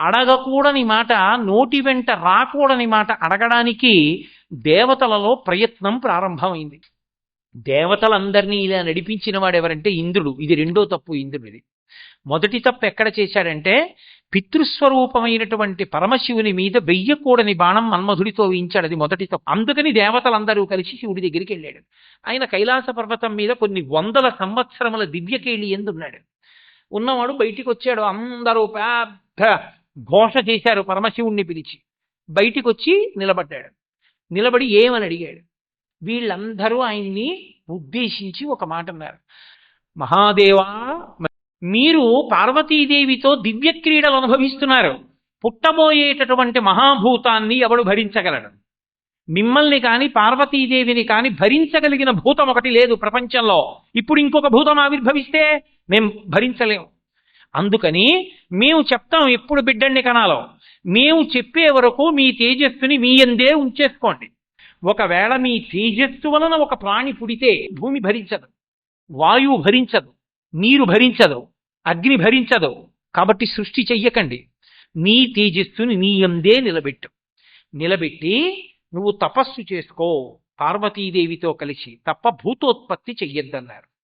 అడగకూడని మాట నోటి వెంట రాకూడని మాట అడగడానికి దేవతలలో ప్రయత్నం ప్రారంభమైంది. దేవతలందరినీ ఇలా నడిపించిన వాడు ఎవరంటే ఇంద్రుడు. ఇది రెండో తప్పు ఇంద్రుడిది. మొదటి తప్పు ఎక్కడ చేశాడంటే పితృస్వరూపమైనటువంటి పరమశివుని మీద వెయ్యకూడని బాణం మన్మధుడితో వేయించాడు. అది మొదటి తప్పు. అందుకని దేవతలందరూ కలిసి శివుడి దగ్గరికి వెళ్ళాడు. ఆయన కైలాస పర్వతం మీద కొన్ని వందల సంవత్సరముల దివ్యకేళి ఎందున్నాడు? ఉన్నవాడు బయటికి వచ్చాడు. అందరూ పెద్ద ఘోష చేశారు పరమశివుణ్ణి పిలిచి. బయటికి వచ్చి నిలబడ్డాడు. నిలబడి ఏమని అడిగాడు? వీళ్ళందరూ ఆయన్ని ఉద్దేశించి ఒక మాట అన్నారు. మహాదేవా మీరు పార్వతీదేవితో దివ్య క్రీడలు అనుభవిస్తున్నారు. పుట్టబోయేటటువంటి మహాభూతాన్ని ఎవడు భరించగలడు? మిమ్మల్ని కాని పార్వతీదేవిని కాని భరించగలిగిన భూతం ఒకటి లేదు ప్రపంచంలో. ఇప్పుడు ఇంకొక భూతం ఆవిర్భవిస్తే మేం భరించలేము అందుకని మేము చెప్తాం ఎప్పుడు బిడ్డల్ని కనాలో. మేము చెప్పే వరకు మీ తేజస్సుని మీ ఎందే ఉంచేసుకోండి. ఒకవేళ మీ తేజస్సు వలన ఒక ప్రాణి పుడితే భూమి భరించదు వాయువు భరించదు నీరు భరించదు అగ్ని భరించదు. కాబట్టి సృష్టి చెయ్యకండి. నీ తేజస్సుని నీ ఎందే నిలబెట్టు. నిలబెట్టి నువ్వు తపస్సు చేసుకో. పార్వతీదేవితో కలిసి తప్ప భూతోత్పత్తి చెయ్యొద్దన్నారు.